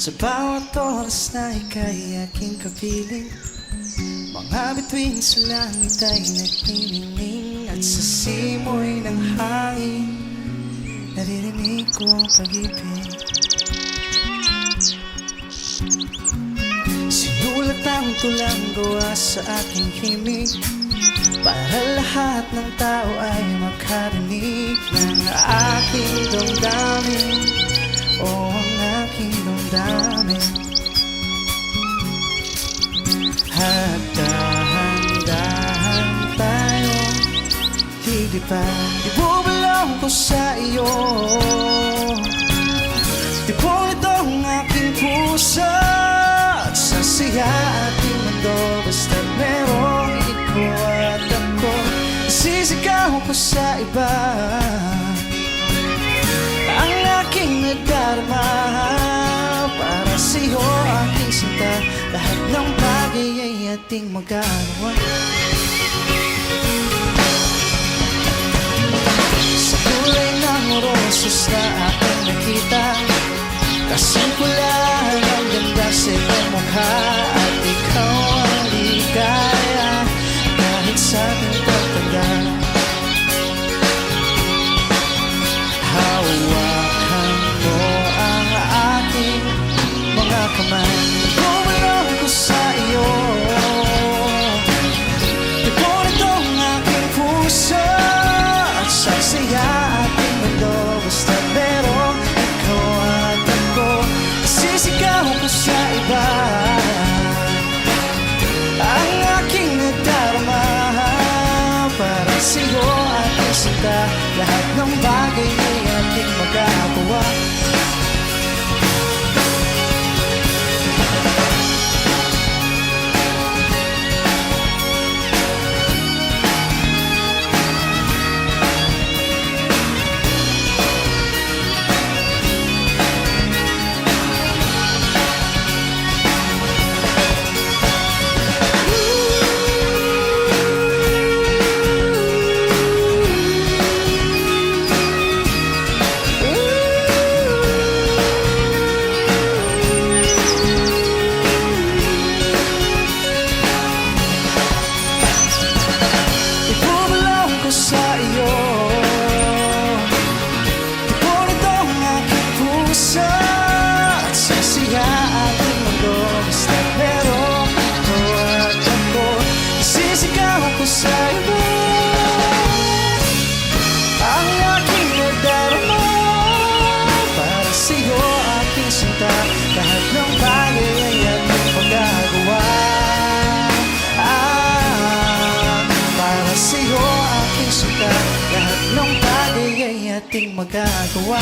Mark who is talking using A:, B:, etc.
A: Sa bawat oras na ika'y aking kapiling Mga bituin sa langit ay nagniningning At sa simoy ng hangin Naririnig ko ang pag-ibig. Sinulat ang tulang gawa sa aking himig Para lahat ng tao ay makarinig Ng aking damdamin. O ang aking damdamin. At dahan-dahan tayo Lilipad Ibubulong ko sa iyo. Tipon ito ang aking puso At sa sa iba. Ang aking nadarama Para sa'yo aking sinta. Lahat ng bagay ay ating magagawa. Sa kulay ng roses na aking nakita Sa'yo ating sinta Lahat ng bagay ay ating magagawa Para sa iyo aking sinta Lahat ng bagay ay ating magagawa